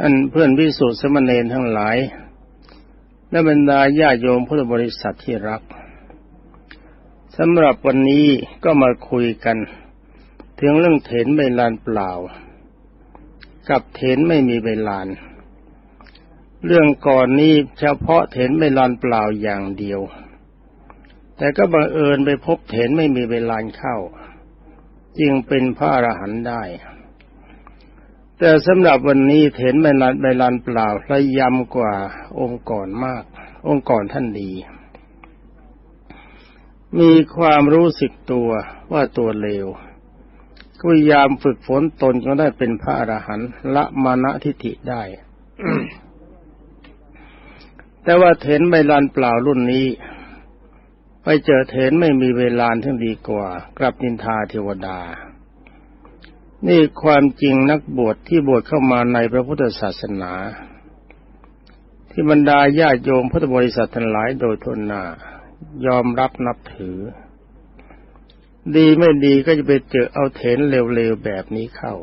อันเพื่อนวิสุทธิสมณเณรทั้งหลาย และบรรดาญาโยมพุทธบริษัทที่รักสำหรับวันนี้ก็มาคุยกัน ถึงเรื่องเถนใบลานเปล่า กับเถนไม่มีใบลาน เรื่องก่อนนี้เฉพาะเถนใบลานเปล่าอย่างเดียว แต่ก็บังเอิญไปพบเถนไม่มีใบลานเข้า จึงเป็นพระอรหันต์ได้ แต่สำหรับวันนี้เถนใบลานใบลานเปล่าระยำกว่าองค์ก่อนมาก องค์ก่อนท่านดี มีความรู้สึกตัวว่าตัวเลวพยายามฝึกฝนตนก็ได้เป็นพระอรหันต์ละมานะทิฏฐิได้ แต่ว่าเถนใบลานเปล่ารุ่นนี้ไปเจอเถนไม่มีเวลาที่ดีกว่า กลับนินทาเทวดา นี่ความจริงนักบวชที่บวชเข้ามาในพระพุทธศาสนา ที่บรรดาญาโยมพุทธบริษัททั้งหลายโดยทุนหนายอมรับนับถือ ดีไม่ดีก็จะไปเจอเอาเถนเร็วๆแบบนี้เข้า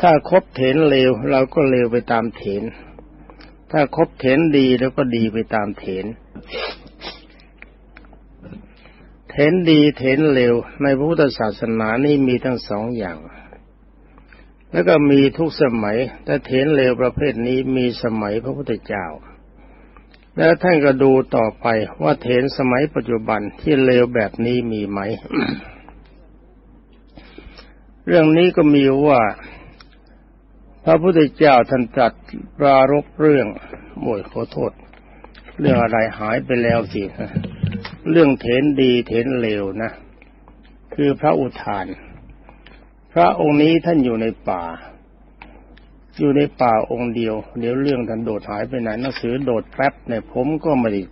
ถ้าคบเถนเร็วเราก็เร็วไปตามเถนถ้าคบเถนดีแล้วก็ดีไปตามเถน เถนดีเถนเร็วในพุทธศาสนานี่มีทั้งสองอย่าง แล้วก็มีทุกสมัย แต่เถนเร็วประเภทนี้มีสมัยพระพุทธเจ้า แล้วท่านก็ดูต่อไปว่าเถนสมัยปัจจุบันที่เลวแบบนี้มีไหม เรื่องนี้ก็มีว่า พระพุทธเจ้าท่านตรัสปรารบเรื่องโอยขอโทษ เรื่องอะไรหายไปแล้วสิ เรื่องเถนดีเถนเลวนะ คือพระอุทาน พระองค์นี้ท่านอยู่ในป่า อยู่ในป่าองค์เดียวเดี๋ยวเรื่องท่านโดดหายไปไหนหนังสือโดดแป๊บเนี่ยผมก็ไม่ได้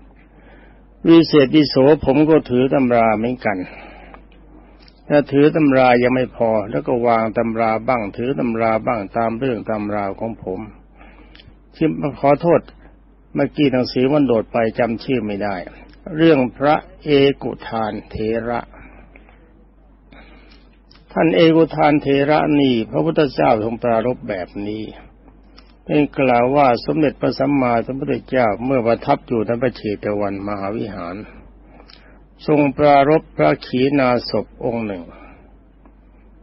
วิเศษวิโสผมก็ถือตำราเหมือนกันถ้าถือตำรายังไม่พอ แล้วก็วางตำราบ้าง ถือตำราบ้างตามเรื่องตำราของผมที่ขอโทษเมื่อกี้หนังสือมันโดดไปจำชื่อไม่ได้ เรื่องพระเอกุทานเทระ ท่านเอกุทานเทระนี่พระพุทธเจ้าทรงปรารบแบบนี้เป็นกล่าวว่าสมเด็จพระสัมมาสัมพุทธเจ้าเมื่อประทับอยู่ในพระเชตวันมหาวิหาร ทรงปรารบพระขีณาสพองค์หนึ่ง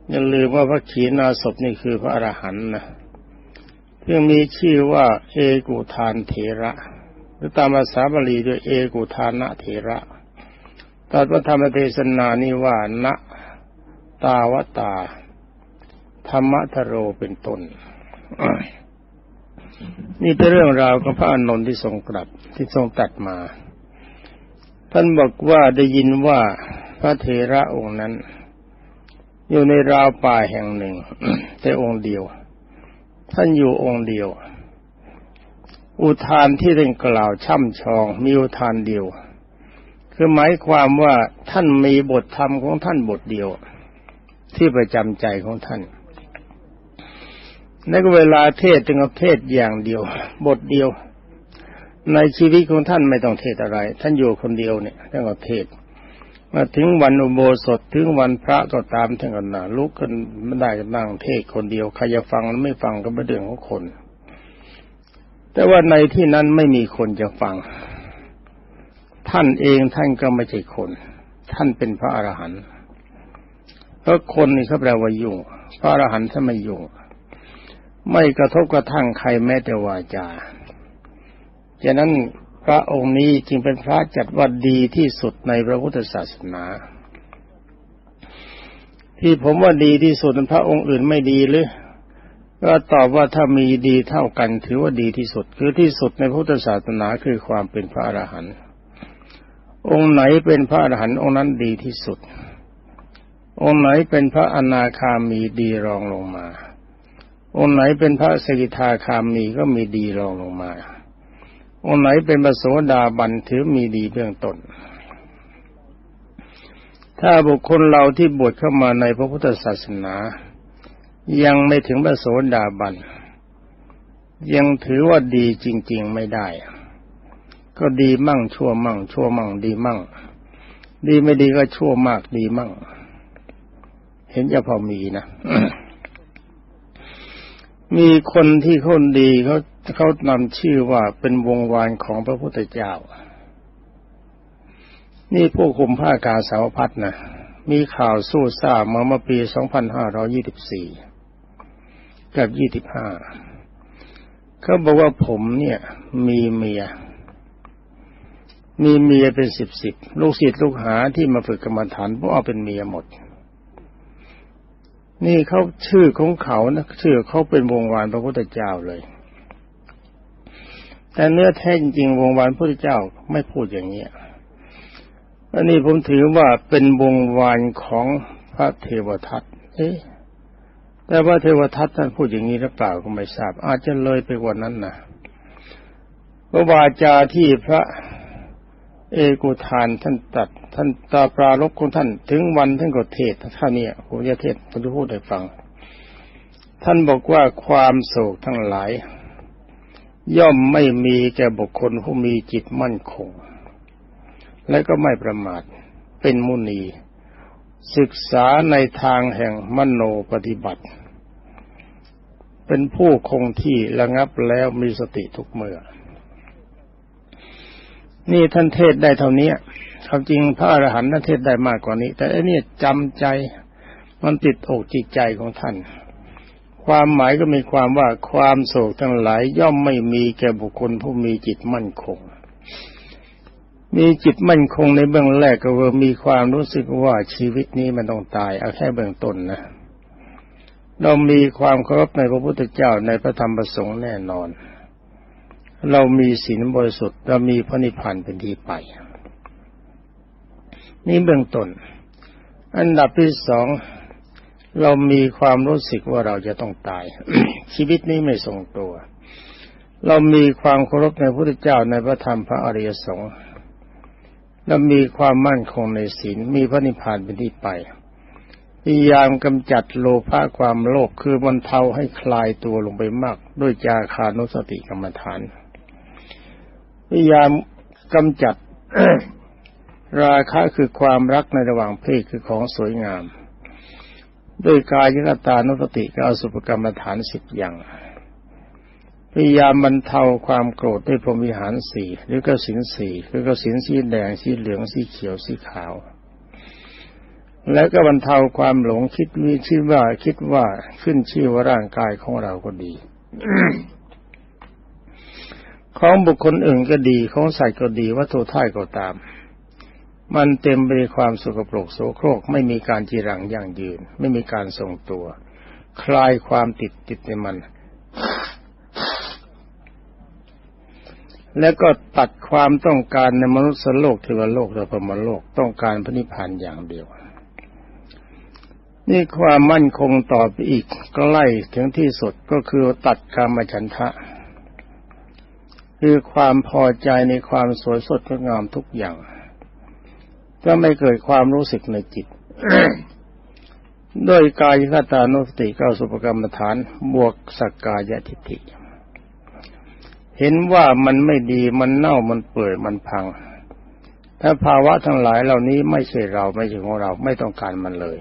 อย่าลืมว่าพระขีณาสพนี่คือพระอรหันต์นะเพื่อมีชื่อว่าเอกุทานเถระ หรือตามภาษาบาลีด้วยเอกุทานะเถระตัดพระธรรมเทศนานี่ว่าณตาวตา ธรรมทโรเป็นต้นนี่เป็นเรื่องราวของพระอานนท์ที่ทรงกลับที่ทรงตัดมา ท่านบอกว่าได้ยินว่าพระเทระองค์นั้น อยู่ในราวป่าแห่งหนึ่ง แต่องค์เดียว ท่านอยู่องค์เดียว อุทานที่ท่านกล่าวช่ำชอง มีอุทานเดียว คือหมายความว่าท่านมีบทธรรมของท่านบทเดียว ที่ประจำใจของท่านในเวลาเทศจึงเอาเทศอย่างเดียว บทเดียว ในชีวิตของท่านไม่ต้องเทศอะไร ท่านอยู่คนเดียวเนี่ยท่านก็เทศมาถึงวันอุโบสถถึงวันพระก็ตามท่านก็นาลุกขึ้นไม่ได้ก็นั่งเทศคนเดียวใครจะฟังไม่ฟังก็เป็นเรื่องของคน แต่ว่าในที่นั้นไม่มีคนจะฟัง ท่านเองท่านก็ไม่ใช่คน ท่านเป็นพระอรหันต์เพราะคนนี่เขาแปลว่ายุ่งพระอรหันต์ถ้าไม่ยุ่งไม่กระทบกระทั่งใครแม้แต่วาจาฉะนั้นพระองค์นี้จึงเป็นพระจัดว่าดีที่สุดในพระพุทธศาสนา ที่ผมว่าดีที่สุดพระองค์อื่นไม่ดีหรือ ก็ตอบว่าถ้ามีดีเท่ากันถือว่าดีที่สุด คือที่สุดในพุทธศาสนาคือความเป็นพระอรหันต์องค์ไหนเป็นพระอรหันต์องค์นั้นดีที่สุด องค์ไหนเป็นพระอนาคามีดีรองลงมา องค์ไหนเป็นพระสกิทาคามีก็มีดีรองลงมา องค์ไหนเป็นพระโสดาบันถือมีดีเบื้องต้นถ้าบุคคลเราที่บวชเข้ามาในพระพุทธศาสนา ยังไม่ถึงพระโสดาบัน ยังถือว่าดีจริง ๆ ไม่ได้ ก็ดีมั่งชั่วมั่ง ชั่วมั่ง ดีมั่ง ดีไม่ดีก็ชั่วมากดีมั่ง เห็นจะพอมีนะมีคนที่คนดีเขาเขานำชื่อว่าเป็นวงวานของพระพุทธเจ้า นี่พวกคุมผ้ากาสาวพัดนะมีข่าวสู้ซ่ามาเมื่อปี 2524 กับ25เขาบอกว่าผมเนี่ย มีเมีย มีเมียเป็นสิบสิบลูกศิษย์ลูกหาที่มาฝึกกรรมฐานพวกเอาเป็นเมียหมด นี่เขาชื่อของเขานะชื่อเขาเป็นวงวานพระพุทธเจ้าเลย แต่เนื้อแท้จริงวงวานพระพุทธเจ้าไม่พูดอย่างนี้อันนี้ผมถือว่าเป็นวงวานของพระเทวทัตเอ๊ะ แต่ว่าเทวทัตท่านพูดอย่างนี้หรือเปล่าก็ไม่ทราบ อาจจะเลยไปกว่านั้นนะพระวาจาที่พระเอกุทานท่านตัด ท่านตาปราลบของท่าน ถึงวันท่านก็เทศท่านเนี่ยผมจะเทศผมจะพูดให้ฟัง ท่านบอกว่าความโศกทั้งหลาย ย่อมไม่มีแก่บุคคลผู้มีจิตมั่นคง และก็ไม่ประมาทเป็นมุนี ศึกษาในทางแห่งมโนปฏิบัติ เป็นผู้คงที่ระงับแล้วมีสติทุกเมื่อ นี่ท่านเทศได้เท่านี้ความจริงพระอรหันต์ท่านเทศได้มากกว่านี้ แต่อันนี้จำใจมันติดอกจิตใจของท่าน ความหมายก็มีความว่าความโศกทั้งหลายย่อมไม่มีแก่บุคคลผู้มีจิตมั่นคง มีจิตมั่นคงในเบื้องแรกก็ว่ามีความรู้สึกว่าชีวิตนี้มันต้องตายเอาแค่เบื้องต้นนะเรามีความเคารพในพระพุทธเจ้าในพระธรรมประสงค์แน่นอน เรามีศีลบริสุทธิ์เรามีพระนิพพานเป็นที่ไป นี่เบื้องต้น อันดับที่สองเรามีความรู้สึกว่าเราจะต้องตาย ชีวิตนี้ไม่ทรงตัว เรามีความเคารพในพระพุทธเจ้าในพระธรรมพระอริยสงฆ์ และมีความมั่นคงในศีลมีพระนิพพานเป็นที่ไปพยายามกำจัดโลภะความโลภคือบรรเทาให้คลายตัวลงไปมาก ด้วยจาคานุสติกรรมฐานพยายามกำจัดราคะคือความรักในระหว่างเพศคือของสวยงาม ด้วยกายกตานุสติก็อสุภกรรมฐานสิบอย่าง พยายามบรรเทาความโกรธด้วยพรหมวิหารสี่หรือก็สินสี่คือกสินสีแดงสีเหลืองสีเขียวสีขาว แล้วก็บรรเทาความหลงคิดมีชื่อว่าคิดว่าขึ้นชื่อว่าร่างกายของเราก็ดี ของบุคคลอื่นก็ดีของสัตว์ก็ดีวัตถุท่ายก็ตาม มันเต็มไปด้วยความสกปรกโสโครกไม่มีการจีรังยั่งยืน ไม่มีการทรงตัว คลายความติดติดในมัน แล้วก็ตัดความต้องการในมนุษย์โลกเทวโลกและพรหมโลกต้องการพระนิพพานอย่างเดียว นี่ความมั่นคงต่อไปอีกก็ไล่ถึงที่สุดก็คือตัดกรรมฉันทะ คือความพอใจในความสวยสดงดงามทุกอย่างก็ไม่เกิดความรู้สึกในจิตด้วยกายคตานุสติเก้าสุปกรรมฐานบวกสักกายทิฏฐิ เห็นว่ามันไม่ดีมันเน่ามันเปื่อยมันพัง ถ้าภาวะทั้งหลายเหล่านี้ไม่ใช่เราไม่ใช่ของเราไม่ต้องการมันเลย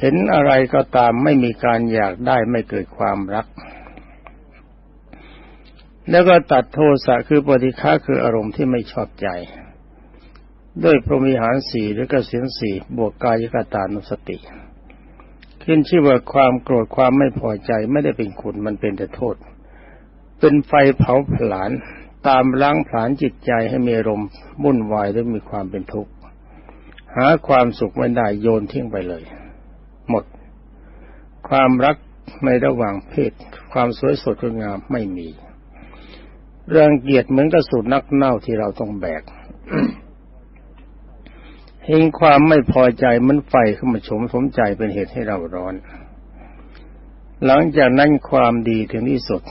เห็นอะไรก็ตามไม่มีการอยากได้ไม่เกิดความรัก แล้วก็ตัดโทสะคือปฏิฆาคืออารมณ์ที่ไม่ชอบใจ ด้วยพรหมิหารสี่หรือกสินสี่บวกกายกตานุสติ ขึ้นชื่อว่าความโกรธความไม่พอใจไม่ได้เป็นคุณมันเป็นแต่โทษ เป็นไฟเผาผลาญตามล้างผลาญจิตใจให้มีลมมุ่นวายและมีความเป็นทุกข์ หาความสุขไม่ได้โยนทิ้งไปเลย หมด ความรักในระหว่างเพศ ความสวยสดงดงามไม่มีเรื่องเกียรติเหมือนกับสูตรนักเน่าที่เราต้องแบกเห็นความไม่พอใจมันไฟขึ้นมาชมสมใจเป็นเหตุให้เราร้อน หลังจากนั้นความดีถึงที่สุด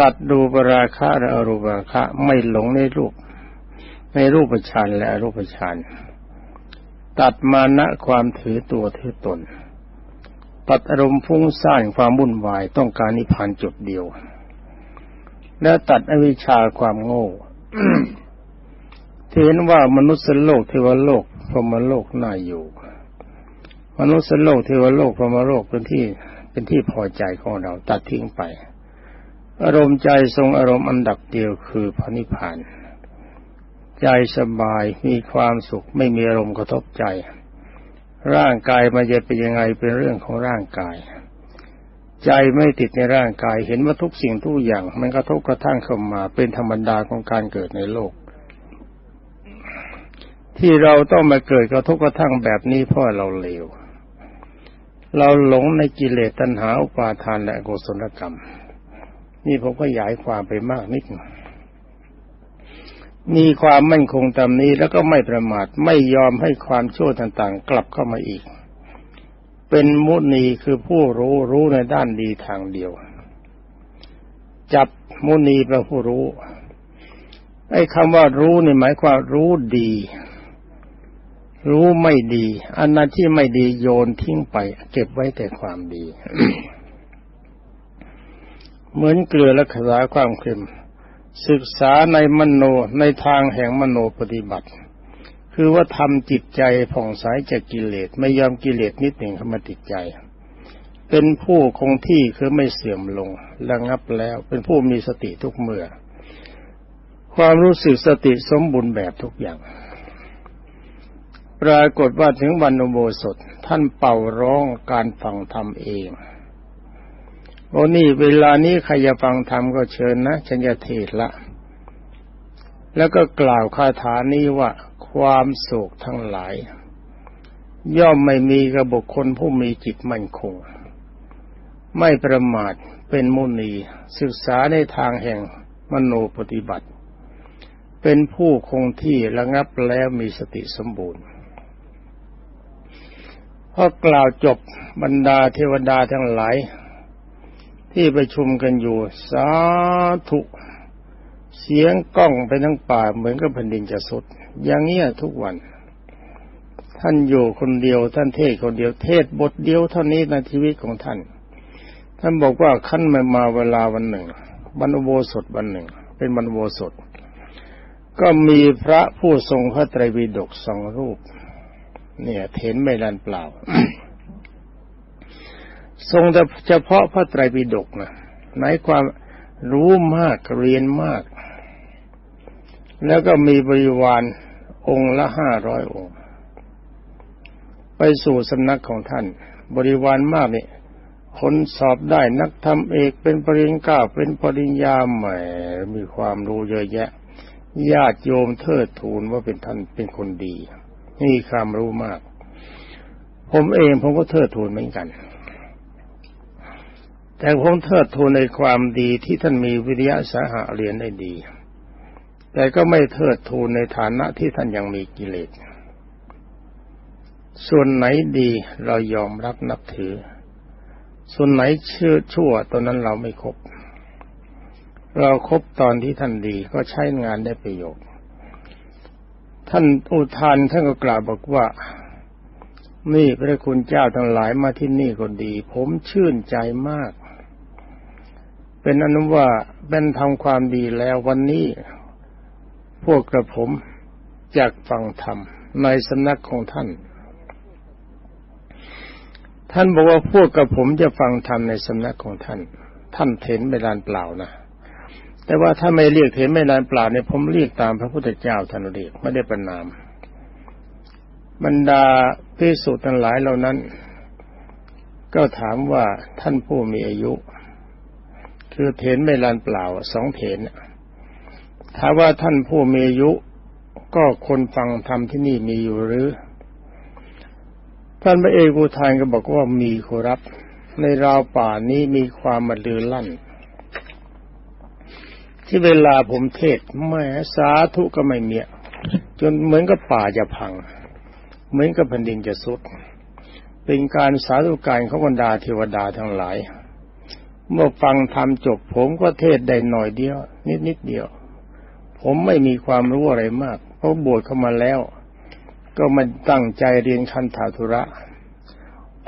ตัดรูปราคะและอรูปราคะไม่หลงในรูป ในรูปฌานและอรูปฌานตัดมานะความถือตัวถือตน ตัดอารมณ์ฟุ้งซ่านความวุ่นวายต้องการนิพพานจุดเดียว และตัดอวิชชาความโง่ที่เห็นว่ามนุษย์โลกเทวโลกพรหมโลกน่าอยู่ มนุษย์โลกเทวโลกพรหมโลกเป็นที่เป็นที่พอใจของเราตัดทิ้งไป อารมณ์ใจทรงอารมณ์อันดับเดียวคือพระนิพพาน ใจสบายมีความสุขไม่มีอารมณ์กระทบใจ ร่างกายมันจะเป็นยังไงเป็นเรื่องของร่างกาย ใจไม่ติดในร่างกายเห็นว่าทุกสิ่งทุกอย่าง มันกระทบกระทั่งเข้ามาเป็นธรรมดาของการเกิดในโลก ที่เราต้องมาเกิดกระทบกระทั่งแบบนี้เพราะเราเลวเราหลงในกิเลสตัณหาอุปาทานและอกุศลกรรม นี่ผมก็ขยายความไปมากนิดมีความมั่นคงตามนี้แล้วก็ไม่ประมาทไม่ยอมให้ความชั่วต่างๆ กลับเข้ามาอีก เป็นมุนีคือผู้รู้รู้ในด้านดีทางเดียว จับมุนีแปลผู้รู้ไอ้คำว่ารู้นี่หมายความรู้ดี รู้ไม่ดี อันนั้นที่ไม่ดีโยนทิ้งไป เก็บไว้แต่ความดี เหมือนเกลือและขษาความเค็ม ศึกษาในมโนในทางแห่งมโนปฏิบัติ คือว่าทำจิตใจผ่องใสจากกิเลสไม่ยอมกิเลสนิดหนึ่งเข้ามาติดใจ เป็นผู้คงที่คือไม่เสื่อมลงระงับแล้วเป็นผู้มีสติทุกเมื่อ ความรู้สึกสติสมบูรณ์แบบทุกอย่างปรากฏว่าถึงวันอุโบสถท่านเป่าร้องการฟังธรรมเอง โอ้นี่เวลานี้ใครจะฟังธรรมก็เชิญนะ ฉันจะเทศละ แล้วก็กล่าวคาถานี้ว่า ความโศกทั้งหลาย ย่อมไม่มีกับบุคคลผู้มีจิตมั่นคง ไม่ประมาทเป็นมุนีศึกษาในทางแห่งมโนปฏิบัติ เป็นผู้คงที่ระงับแล้วมีสติสมบูรณ์พอกล่าวจบบรรดาเทวดาทั้งหลาย ที่ประชุมกันอยู่ สาธุ เสียงก้องไปทั้งป่าเหมือนกับแผ่นดินจะสุด อย่างเงี้ยทุกวัน ท่านอยู่คนเดียวท่านเทศคนเดียวเทศบทเดียวเท่านี้ในชีวิตของท่าน ท่านบอกว่าขั้นมามาเวลาวันหนึ่งบรรโบสถวันหนึ่ง เป็นบรรโบสถก็มีพระผู้ทรงพระไตรปิฎกสองรูป เนี่ยเห็นไม่ลันเปล่า ทรงแต่เฉพาะพระไตรปิฎกนะหมายความรู้มากเรียนมาก แล้วก็มีบริวารองค์ละห้าร้อยองค์ ไปสู่สำนักของท่าน บริวารมากเนี่ยคนสอบได้นักธรรมเอกเป็นปริญญาเป็นปริญญาใหม่มีความรู้เยอะแยะ ญาติโยมเทิดทูนว่าเป็นท่านเป็นคนดีมีความรู้มาก ผมเองผมก็เทิดทูนเหมือนกัน แต่ผมเทิดทูนในความดีที่ท่านมีวิทยาสาหะเรียนได้ดี แต่ก็ไม่เทิดทูนในฐานะที่ท่านยังมีกิเลส ส่วนไหนดีเรายอมรับนับถือ ส่วนไหนเชื่อชั่วตอนนั้นเราไม่คบ เราครบตอนที่ท่านดีก็ใช้งานได้ประโยชน์ท่านอุทานท่านก็กล่าวบอกว่า นี่พระคุณเจ้าทั้งหลายมาที่นี่ก็ดี ผมชื่นใจมาก เป็นอนุว่าเป็นทำความดีแล้ววันนี้พวกกระผมจากฟังธรรมในสำนักของท่าน ท่านบอกว่าพวกกระผมจะฟังธรรมในสำนักของท่าน ท่านเถนไม่ลานเปล่านะแต่ว่าถ้าไม่เรียกเถนไม่ลานเปล่าเนี่ยผมเรียกตามพระพุทธเจ้าท่านเรียกไม่ได้ประนาม บรรดาพิสุทั้งหลายเหล่านั้น ก็ถามว่าท่านผู้มีอายุ คือเถนไม่ลานเปล่าสองเถนถ้าว่าท่านผู้มีอายุก็คนฟังธรรมที่นี่มีอยู่หรือ ท่านพระเอกูทานก็บอกว่ามีขอรับ ในราวป่านี้มีความมาลือลั่น ที่เวลาผมเทศแม่สาธุก็ไม่เมียจนเหมือนกับป่าจะพัง เหมือนกับแผ่นดินจะสุด เป็นการสาธุการของบรรดาเทวดาทั้งหลาย เมื่อฟังธรรมจบผมก็เทศได้หน่อยเดียว นิดนิดเดียว ผมไม่มีความรู้อะไรมาก เพราะบวชเข้ามาแล้ว ก็มันตั้งใจเรียนคันธาธุระ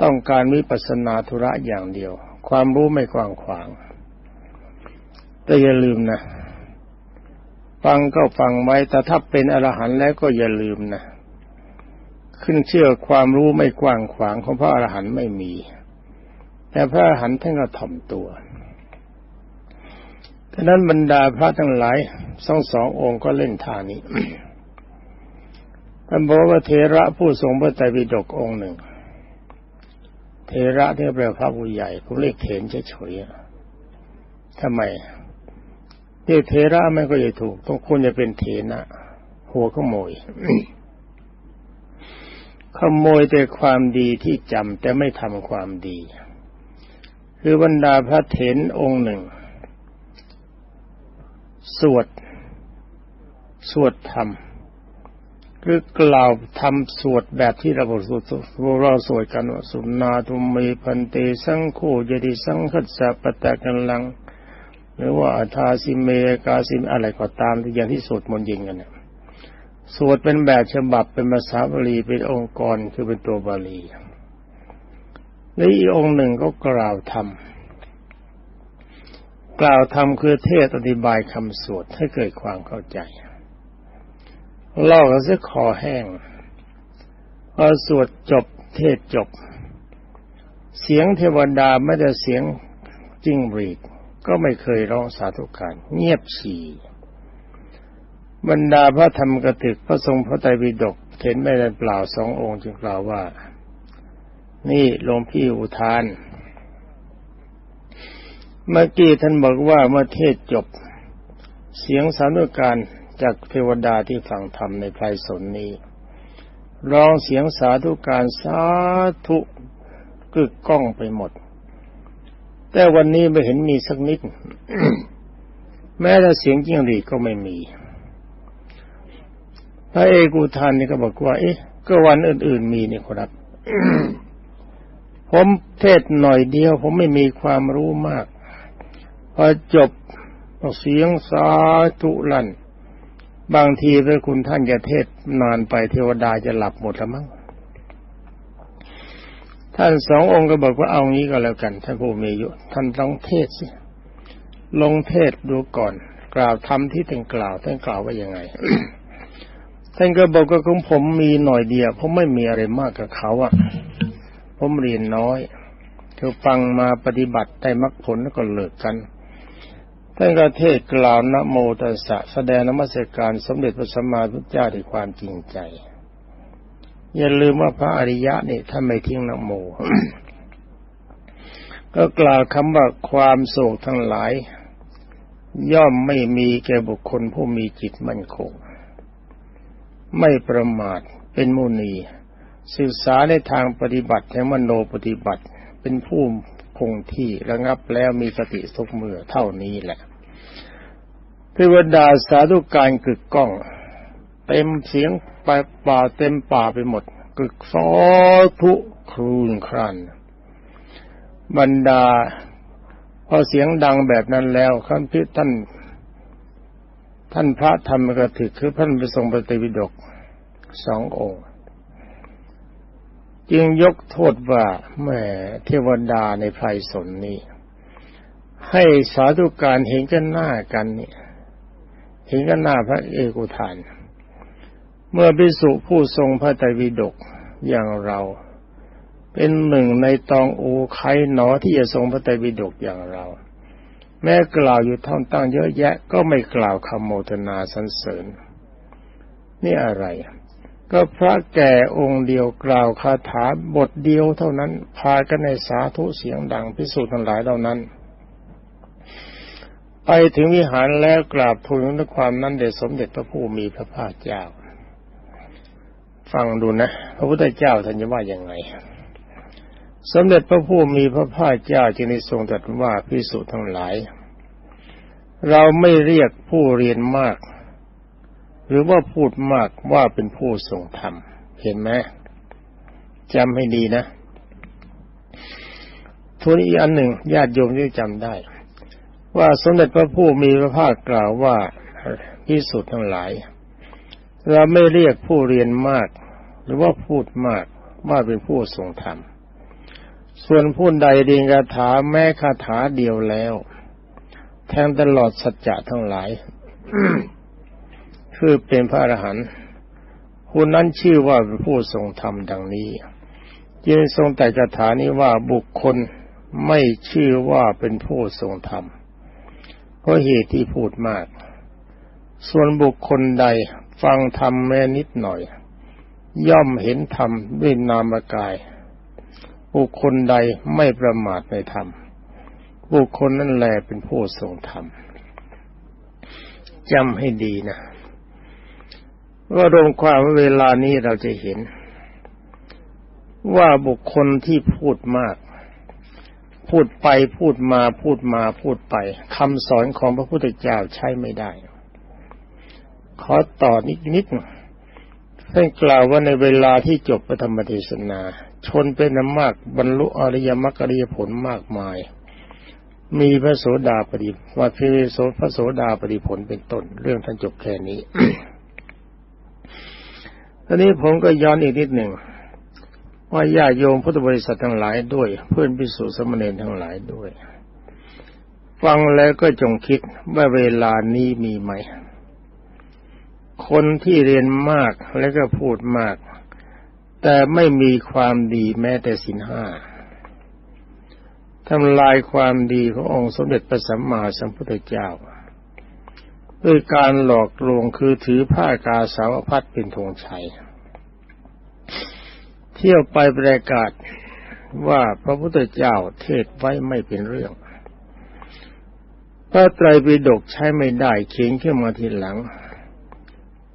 ต้องการวิปัสนาธุระอย่างเดียว ความรู้ไม่กว้างขวาง แต่อย่าลืมนะ ฟังก็ฟังไว้ แต่ถ้าเป็นอรหันต์แล้วก็อย่าลืมนะ ขึ้นเชื่อความรู้ไม่กว้างขวางของพระอรหันต์ไม่มี แต่พระหันท่านก็ถ่อมตัวดังนั้นบรรดาพระทั้งหลายสองสององค์ก็เล่นท่านี้ท่านบอกว่าเทระผู้ทรงพระไตรปิฎกองค์หนึ่ง เทระที่แปลพระผู้ใหญ่ผมเรียกเถนเฉยๆทำไมเรียกเทระไม่ก็จะถูก ต้องควรจะเป็นเถนะ หัวขโมย ขโมยแต่ความดีที่จำแต่ไม่ทำความดี คือบรรดาพระเถนองค์หนึ่ง สวด สวดธรรม คือกล่าวทำสวดแบบที่เราสวดเราสวดกันว่าสุนาทุมีพันเตสังโฆยติสังคัสสะปะตะกันลัง หรือว่าอาทาสิเมกาสิมอะไรก็ตามที่อย่างที่สวดมนต์ยิงกันเนี่ยสวดเป็นแบบฉบับเป็นภาษาบาลีเป็นองค์กรคือเป็นตัวบาลี และอีกองค์หนึ่งก็กล่าวธรรมกล่าวธรรมคือเทศอธิบายคำสวดให้เกิดความเข้าใจเล่ากันเสียคอแห้งพอสวดจบเทศจบ เสียงเทวดาไม่แต่เสียงจิ้งหรีดก็ไม่เคยร้องสาธุการ เงียบฉี่บรรดาพระธรรมกถึกพระทรงพระไตรปิฎกเห็นไม่ได้เปล่าสององค์จึงกล่าวว่า นี่หลวงพี่อุทาน เมื่อกี้ท่านบอกว่าเมื่อเทศจบ เสียงสาธุการจากเทวดาที่ฟังธรรมในไพรสนนี้ร้องเสียงสาธุการสาธุกึกก้องไปหมด แต่วันนี้ไม่เห็นมีสักนิด แม้แต่เสียงจิ้งหรีก็ไม่มี พระเอกูทานนี่ก็บอกว่า เอ๊ะ ก็วันอื่นๆมีนี่ครับ ผมเทศหน่อยเดียว ผมไม่มีความรู้มาก พอจบเสียงสาธุลั่น บางทีพระคุณท่านจะเทศนานไปเทวดาจะหลับหมดแล้วมั้งท่านสององค์ก็บอกว่าเอางี้ก็แล้วกัน ท่านผู้มีอยู่ท่านลองเทศสิลงเทศดูก่อน กล่าวทำที่ท่านกล่าวท่านกล่าวว่ายังไงท่านก็บอกว่าของผมมีหน่อยเดียวผมไม่มีอะไรมากกับเขาอะ ผมเรียนน้อยเธอฟังมาปฏิบัติได้มรรคผลแล้วก็เลิกกันท่านก็เทศกล่าวนะโมตัสสะแสดงนมัสการสมเด็จพระสัมมาสัมพุทธเจ้าด้วยความจริงใจ อย่าลืมว่าพระอริยะนี่ท่านไม่ทิ้งนะโม ก็กล่าวคำว่าความโศกทั้งหลาย ย่อมไม่มีแก่บุคคลผู้มีจิตมั่นคง ไม่ประมาทเป็นมุนี ศึกษาในทางปฏิบัติแห่งมโนปฏิบัติ เป็นผู้คงที่ระงับแล้วมีสติทุกเมื่อเท่านี้แหละเทวดาสาธุการกึกก้อง เต็มเสียงไปป่าเต็มป่าไปหมด กึกซอทุครูนครันบรรดา พอเสียงดังแบบนั้นแล้วท่านพิท่าน ท่านพระธรรมกถึกคือท่านไปทรงปฏิวิดกสององค์ จึงยกโทษว่าแม่เทวดาในไพรสนนี้ให้สาธุการเห็นกันหน้ากันเนี่ยเห็นกันหน้าพระเอกุทาน เมื่อพิสุผู้ทรงพระไตรปิฎกอย่างเรา เป็นหนึ่งในตองอูใคหนอที่จะทรงพระไตรปิฎกอย่างเรา แม้กล่าวอยู่ท่องตั้งเยอะแยะ ก็ไม่กล่าวคำโมทนาสรรเสริญ นี่อะไร ก็พระแก่องค์เดียวกล่าวคาถาบทเดียวเท่านั้น พากันในสาธุเสียงดังพิสูจน์ทั้งหลายเหล่านั้น ไปถึงวิหารแล้วกราบทูลด้วยความนั้นเดชสมเด็จพระผู้มีพระภาคเจ้า ฟังดูนะ พระพุทธเจ้าท่านจะว่าอยังไง สมเด็จพระผู้มีพระภาคเจ้าจึงได้ทรงตรัสว่าพิสุทั้งหลาย เราไม่เรียกผู้เรียนมาก หรือว่าพูดมากว่าเป็นผู้ทรงธรรม เห็นไหมจำให้ดีนะทุนอีกอันหนึ่งญาติโยมจะจำได้ ว่าสมเด็จพระผู้มีพระภาคกล่าวว่าพิสุทธ์ทั้งหลาย เราไม่เรียกผู้เรียนมาก หรือว่าพูดมากว่าเป็นผู้ทรงธรรม ส่วนผู้ใดเรียนคาถาแม้คาถาเดียวแล้ว แทงตลอดสัจจะทั้งหลาย คือเป็นพระอรหันต์คุณนั้นชื่อว่าเป็นผู้ทรงธรรมดังนี้จึงทรงแต่คาถานี้ว่าบุคคลไม่ชื่อว่าเป็นผู้ทรงธรรม เพราะเหตุที่พูดมาก ส่วนบุคคลใดฟังธรรมแม้นิดหน่อย ย่อมเห็นธรรมด้วยนามกาย บุคคลใดไม่ประมาทในธรรม บุคคลนั่นแหละเป็นผู้ทรงธรรมจำให้ดีนะ ว่ารวมความว่าเวลานี้เราจะเห็น ว่าบุคคลที่พูดมาก พูดไปพูดมาพูดมาพูดไปคำสอนของพระพุทธเจ้าใช้ไม่ได้ ขอต่อนิดนิดท่านกล่าวว่าในเวลาที่จบพระธรรมเทศนา ชนเป็นน้ำมากบรรลุอริยมรรคอริยผลมากมาย มีพระโสดาปฏิวัติโสพระโสดาปฏิผลเป็นต้น เรื่องท่านจบแค่นี้ ตอนนี้ผมก็ย้อนอีกนิดหนึ่งว่าญาติโยมพุทธบริษัททั้งหลายด้วย เพื่อนพิสุสมณีทั้งหลายด้วย ฟังแล้วก็จงคิดว่าเวลานี้มีไหม คนที่เรียนมากและก็พูดมาก แต่ไม่มีความดีแม้แต่สินห้าทำลายความดีขององค์สมเด็จพระสัมมาสัมพุทธเจ้า ด้วยการหลอกลวงคือถือผ้ากาสาวพัดเป็นธงชัย เที่ยวไปประกาศว่าพระพุทธเจ้าเทศไว้ไม่เป็นเรื่อง พระไตรปิฎกใช้ไม่ได้เขียนขึ้นมาทีหลัง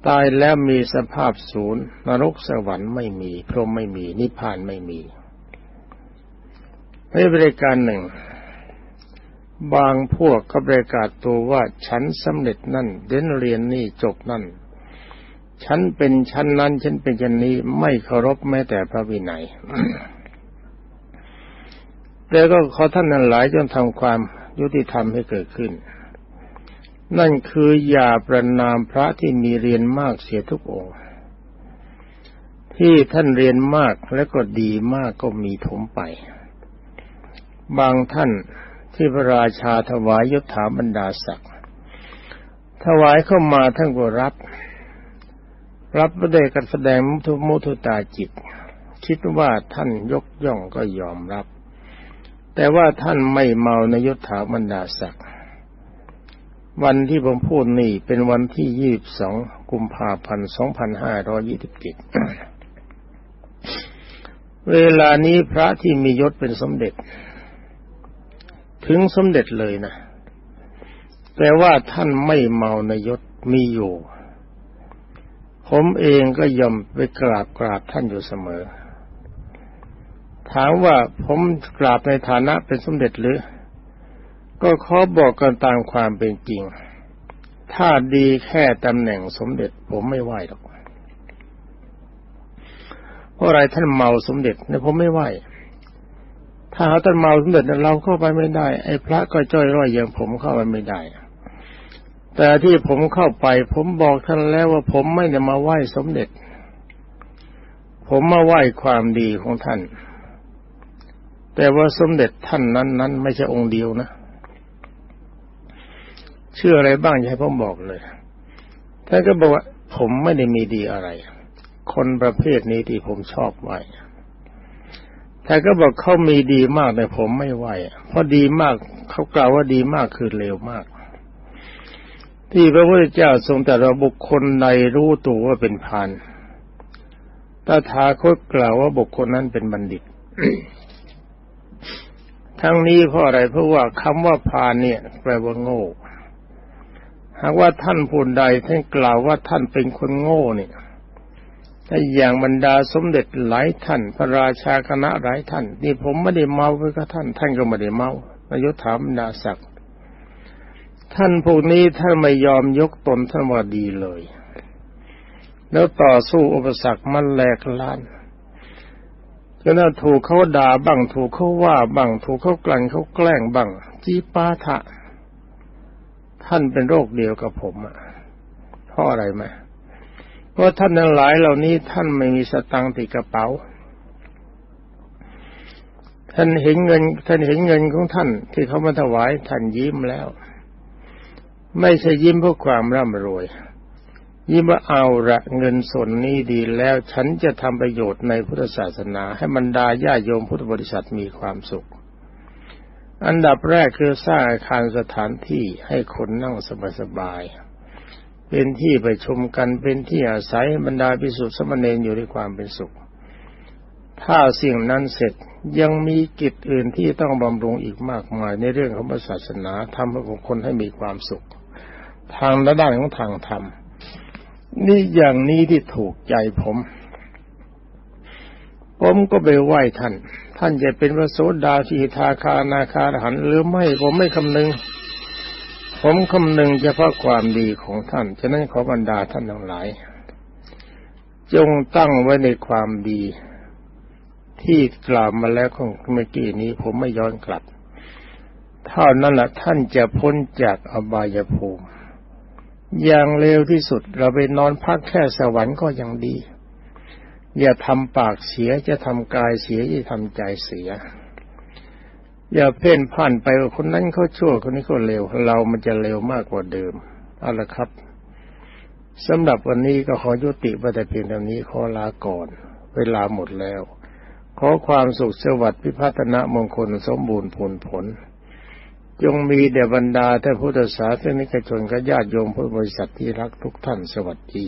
ตายแล้วมีสภาพศูนย์ นรกสวรรค์ไม่มี พรหมไม่มี นิพพานไม่มีในบริการหนึ่ง บางพวกก็ประกาศตัวว่าฉันสำเร็จนั่นเดินเรียนนี่จบนั่น ฉันเป็นชั้นนั้น ฉันเป็นชั้นนี้ไม่เคารพแม้แต่พระวินัยแต่ก็ขอท่านนั้นหลายจนทำความยุติธรรมให้เกิดขึ้น นั่นคืออย่าประนามพระที่มีเรียนมากเสียทุกองค์ที่ท่านเรียนมากและก็ดีมากก็มีถมไป บางท่าน ที่พระราชาถวายยศถาบรรดาศักดิ์ถวายเข้ามาท่านก็รับ รับประเดกันแสดงมุทุมุทุตาจิต คิดว่าท่านยกย่องก็ยอมรับ แต่ว่าท่านไม่เมาในยศถาบรรดาศักดิ์วันที่ผมพูดนี่เป็นวันที่ยี่บสองกุมภาพันธ์สองพันห้าร้อยี่สิบเจ็ดเวลานี้พระที่มียศเป็นสมเด็จ ถึงสมเด็จเลยนะ แต่ว่าท่านไม่เมาในยศมีอยู่ ผมเองก็ยอมไปกราบกราบท่านอยู่เสมอ ถามว่าผมกราบในฐานะเป็นสมเด็จหรือ ก็ขอบอกกันตามความเป็นจริง ถ้าดีแค่ตำแหน่งสมเด็จผมไม่ไหวหรอก เพราะอะไรท่านเมาสมเด็จเนี่ยผมไม่ไหว ถ้าเขาต้นเมาสมเด็จเราเข้าไปไม่ได้ ไอ้พระก็จ้อยร่อยอย่างผมเข้าไปไม่ได้ แต่ที่ผมเข้าไป ผมบอกท่านแล้วว่าผมไม่ได้มาไหว้สมเด็จ ผมมาไหว้ความดีของท่าน แต่ว่าสมเด็จท่านนั้นนั้นไม่ใช่องค์เดียวนะ เชื่ออะไรบ้างอย่าให้ผมบอกเลยท่านก็บอกว่าผมไม่ได้มีดีอะไร คนประเภทนี้ที่ผมชอบไว้ แต่ก็บอกเขามีดีมากแต่ผมไม่ไหวเพราะดีมากเขากล่าวว่าดีมากคือเลวมาก ที่พระพุทธเจ้าทรงแต่เราบุคคลใดรู้ตัวว่าเป็นพานตถาคตกล่าวว่าบุคคลนั้นเป็นบัณฑิต ทั้งนี้เพราะอะไรเพราะว่าคำว่าพานเนี่ย แปลว่าโง่ หากว่าท่านผู้ใดท่านกล่าวว่าท่านเป็นคนโง่เนี่ย ถ้าอย่างบรรดาสมเด็จหลายท่าน พระราชาคณะหลายท่าน นี่ผมไม่ได้เมาไปกับท่าน ท่านก็ไม่ได้เมานายศถามบรรดาศักดิ์ท่านพวกนี้ท่านไม่ยอมยกตนท่านว่าดีเลย แล้วต่อสู้อุปสรรคมันแหลกล้านก็น่าถูกเขาด่าบ้างถูกเขาว่าบ้างถูกเขากลั่นเขาแกล้งบ้างจีปาทะ ท่านเป็นโรคเดียวกับผมอะเพราะอะไรไหมเพราะท่านทั้งหลายเหล่านี้ท่านไม่มีสตังค์ติดกระเป๋า ท่านเห็นเงิน ท่านเห็นเงินของท่าน ที่เขามาถวายท่านยิ้มแล้ว ไม่ใช่ยิ้มเพื่อความร่ำรวย ยิ้มว่าเอาละเงินส่วนนี้ดีแล้ว ฉันจะทำประโยชน์ในพุทธศาสนา ให้บรรดาญาโยมพุทธบริษัทมีความสุข อันดับแรกคือสร้างอาคารสถานที่ให้คนนั่งสบายๆ เป็นที่ไปชมกันเป็นที่อาศัยบรรดาภิกษุสมณเณรอยู่ด้วยความเป็นสุข ถ้าสิ่งนั้นเสร็จยังมีกิจอื่นที่ต้องบำรุงอีกมากมายในเรื่องของศาสนาทำให้คนให้มีความสุข ทางด้านของทางธรรมนี่อย่างนี้ที่ถูกใจผม ผมก็ไปไหว้ท่าน ท่านจะเป็นพระโสดาสีทาคานาคาหันหรือไม่ผมไม่คำนึง ผมคำนึงเฉพาะความดีของท่าน ฉะนั้นขอบรรดาท่านทั้งหลาย จงตั้งไว้ในความดี ที่กล่าวมาแล้วของเมื่อกี้นี้ ผมไม่ย้อนกลับ เท่านั้นแหละท่านจะพ้นจากอบายภูมิ อย่างเร็วที่สุดเราไปนอนพักแค่สวรรค์ก็ยังดี อย่าทำปากเสียจะทำกายเสียอย่าทำใจเสีย อย่าเพ่นพ่านไปว่าคนนั้นเขาชั่วคนนี้เขาเลวเรามันจะเลวมากกว่าเดิมเอาละครับสำหรับวันนี้ก็ขอยุติไปแต่เพียงเท่านี้ขอลาก่อน เวลาหมดแล้ว ขอความสุขสวัสดิ์พิพัฒนมงคลสมบูรณ์ผลผล จงมีแด่บรรดาท่านพุทธศาสนิกชนกับญาติโยมพุทธบริษัทที่รักทุกท่านสวัสดี